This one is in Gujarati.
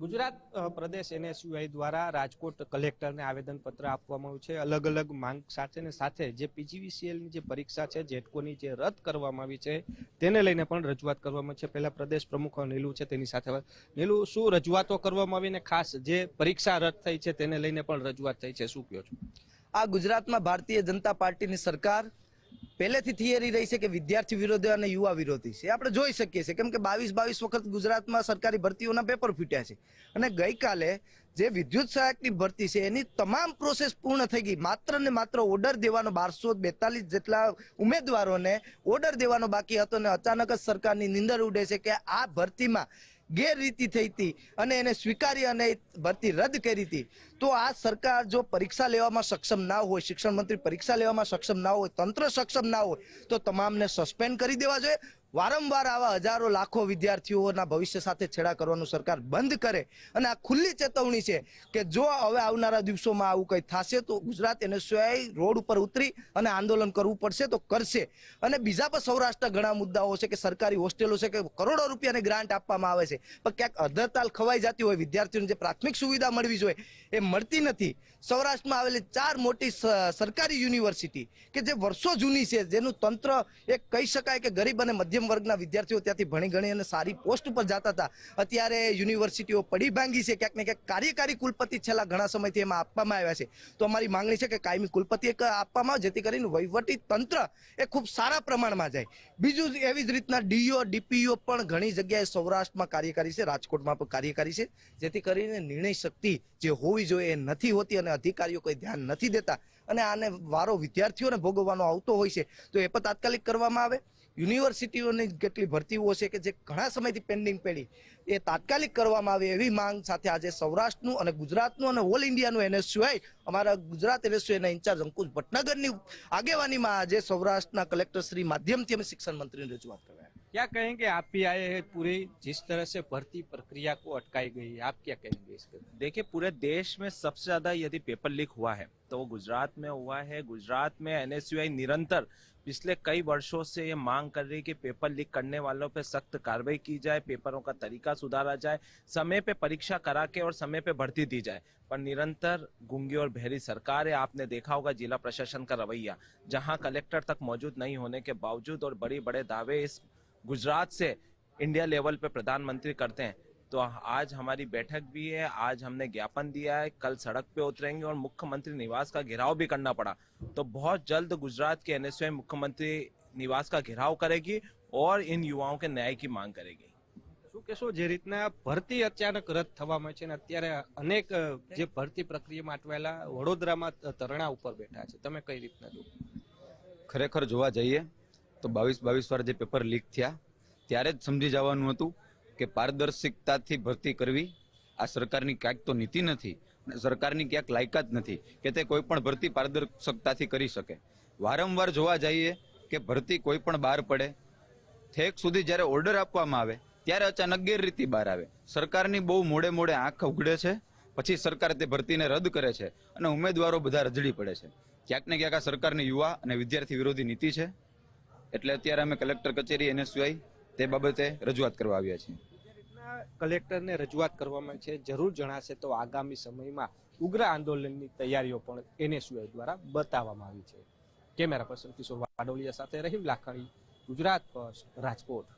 ગુજરાત પ્રદેશ એનએસયુઆઈ દ્વારા રાજકોટ કલેક્ટરને આવેદનપત્ર આપવામાં આવ્યું છે. અલગ અલગ માંગ સાથે ને સાથે જે પીજીવીસીએલની જે પરીક્ષા છે, જેટકોની જે રદ કરવામાં આવી છે, તેને લઈને પણ રજૂઆત કરવામાં છે. પહેલા પ્રદેશ પ્રમુખ નીલુ છે, તેની સાથે. નીલુ, શું રજૂઆતો કરવામાં આવી ને ખાસ જે પરીક્ષા રદ થઈ છે, તેને લઈને પણ રજૂઆત થઈ છે? શું કહો છો? આ ગુજરાતમાં ભારતીય જનતા પાર્ટીની સરકાર પહેલેથી થિયરી રહી છે કે વિદ્યાર્થી વિરોધી અને યુવા વિરોધી છે. આપણે જોઈ શકીએ છીએ. કેમ કે બાવીસ બાવીસ વખત ગુજરાતમાં સરકારી ભરતીઓના પેપર ફૂટ્યા છે. અને ગઈકાલે જે વિદ્યુત સહાયકની ભરતી છે, એની તમામ પ્રોસેસ પૂર્ણ થઈ ગઈ. માત્ર ને માત્ર ઓર્ડર દેવાનો બારસો બેતાલીસ જેટલા ઉમેદવારોને ઓર્ડર દેવાનો બાકી હતો ને અચાનક જ સરકારની નિંદર ઉડે છે કે આ ભરતીમાં ગેરરીતિ થઈ હતી અને એને સ્વીકારી અને ભરતી રદ કરી હતી. તો આ સરકાર જો પરીક્ષા લેવામાં સક્ષમ ના હોય, શિક્ષણ મંત્રી પરીક્ષા લેવામાં સક્ષમ ના હોય, તંત્ર સક્ષમ ના હોય, તો તમામને સસ્પેન્ડ કરી દેવા જોઈએ. વારંવાર આવા હજારો, લાખો વિદ્યાર્થીઓના ભવિષ્ય સાથે છેડા કરવાનું સરકાર બંધ કરે. અને આ ખુલ્લી ચેતવણી છે કે જો હવે આવનારા દિવસોમાં આવું કંઈ થશે તો ગુજરાત એને સ્વયં રોડ ઉપર ઉતરી અને આંદોલન કરવું પડશે તો કરશે. અને બીજા પણ સૌરાષ્ટ્ર ઘણા મુદ્દાઓ છે કે સરકારી હોસ્ટેલો છે કે કરોડો રૂપિયાની ગ્રાન્ટ આપવામાં આવે છે. પણ ક્યાંક અધરતાલ ખવાઈ જતી હોય, વિદ્યાર્થીઓને જે પ્રાથમિક સુવિધા મળવી જોઈએ એ મળતી નથી. સૌરાષ્ટ્રમાં આવેલી ચાર મોટી સરકારી યુનિવર્સિટી કે જે વર્ષો જૂની છે, જેનું તંત્ર એક કહી શકાય કે ગરીબ અને મધ્યમ વર્ગના વિદ્યાર્થીઓ ત્યાંથી ભણી ગણી અને સારી પોસ્ટ ઉપર જતા હતા. અત્યારે યુનિવર્સિટીઓ પડી ભાંગી છે. ક્યાંક ને ક્યાંક કાર્યકારી કુલપતિ છેલ્લા ઘણા સમયથી એમાં આપવામાં આવ્યા છે. તો અમારી માંગણી છે કે કાયમી કુલપતિ એક આપવામાં આવે, જેથી કરીને વહીવટી તંત્ર એ ખૂબ સારા પ્રમાણમાં જાય. બીજું એવી જ રીતના ડીઓ, ડીપીઓ પણ ઘણી જગ્યાએ સૌરાષ્ટ્રમાં કાર્યકારી છે. રાજકોટમાં પણ કાર્યકારી છે. જેથી કરીને નિર્ણય શક્તિ જે હોવી જોઈએ એ નથી હોતી અને અધિકારીઓ કોઈ ધ્યાન નથી દેતા. અને આને વારો વિદ્યાર્થીઓને ભોગવવાનો આવતો હોય છે. તો એ પણ તાત્કાલિક કરવામાં આવે. યુનિવર્સિટીઓની કેટલી ભરતીઓ છે કે જે ઘણા સમયથી પેન્ડિંગ પડી, એ તાત્કાલિક કરવામાં આવે એવી માંગ સાથે આજે સૌરાષ્ટ્રનું અને ગુજરાતનું અને ઓલ ઇન્ડિયાનું એનએસયુઆઈ અમારા ગુજરાત એનએસયુઆઈના ઇન્ચાર્જ અંકુશ ભટનગરની આગેવાનીમાં આજે સૌરાષ્ટ્રના કલેક્ટર શ્રી માધ્યમથી અમે શિક્ષણ મંત્રીની રજૂઆત કરવા क्या कहेंगे आप भी आए हैं पूरी? जिस तरह से भर्ती प्रक्रिया को अटकाई गई है, आप क्या कहेंगे इसके? देखिए, पूरे देश में सबसे ज़्यादा यदि पेपर लीक हुआ है तो वो गुजरात में हुआ है। गुजरात में एनएसयूआई निरंतर पिछले कई वर्षों से ये मांग कर रही है कि पेपर लीक करने वालों पे सख्त कार्रवाई की जाए, पेपरों का तरीका सुधारा जाए, समय पे परीक्षा करा के और समय पे भर्ती दी जाए। पर निरंतर गुंगी और बहरी सरकार है, आपने देखा होगा जिला प्रशासन का रवैया, जहाँ कलेक्टर तक मौजूद नहीं होने के बावजूद और बड़ी बड़े दावे इस गुजरात से इंडिया लेवल पे प्रधानमंत्री करते हैं तो आज हमारी बैठक भी है आज हमने ज्ञापन दिया है कल सड़क पे उतरेंगे और मुख्यमंत्री निवास का घेराव भी करना पड़ा तो बहुत जल्द गुजरात के एनएसयूआई मुख्यमंत्री निवास का घेराव करेगी और इन युवाओं के न्याय की मांग करेगी શું કહેશો જે રીતના ભરતી અચાનક રદ થવામાં છે ને અત્યારે અનેક અ, જે ભરતી પ્રક્રિયામાં અટવાયેલા વડોદરામાં ધરણા ઉપર બેઠા છે તમે કઈ રીતના જો ખરેખર જોવા જઈએ તો બાવીસ બાવીસ વાર જે પેપર લીક થયા, ત્યારે જ સમજી જવાનું હતું કે પારદર્શિકતાથી ભરતી કરવી આ સરકારની ક્યાંક તો નીતિ નથી અને સરકારની ક્યાંક લાયકાત નથી કે તે કોઈ પણ ભરતી પારદર્શકતાથી કરી શકે. વારંવાર જોવા જઈએ કે ભરતી કોઈ પણ બહાર પડે, ઠેક સુધી જ્યારે ઓર્ડર આપવામાં આવે, ત્યારે અચાનક ગેરરીતિ બહાર આવે. સરકારની બહુ મોડે મોડે આંખ ઉઘડે છે, પછી સરકાર તે ભરતીને રદ કરે છે અને ઉમેદવારો બધા રજડી પડે છે. ક્યાંક ને ક્યાંક આ સરકારની યુવા અને વિદ્યાર્થી વિરોધી નીતિ છે. એટલે અત્યારે અમે કલેક્ટર કચેરી, એનએસયુઆઈ, તે બાબતે રજૂઆત કરવા આવ્યા છીએ. કલેક્ટરને રજૂઆત કરવામાં છે, જરૂર જણાશે તો આગામી સમયમાં ઉગ્ર આંદોલનની તૈયારીઓ પણ એનએસયુઆઈ દ્વારા બતાવવામાં આવી છે. કેમેરા પર્સન કિશોર વાડોલિયા સાથે રહીમ લાખાણી, ગુજરાત ફર્સ્ટ, રાજકોટ.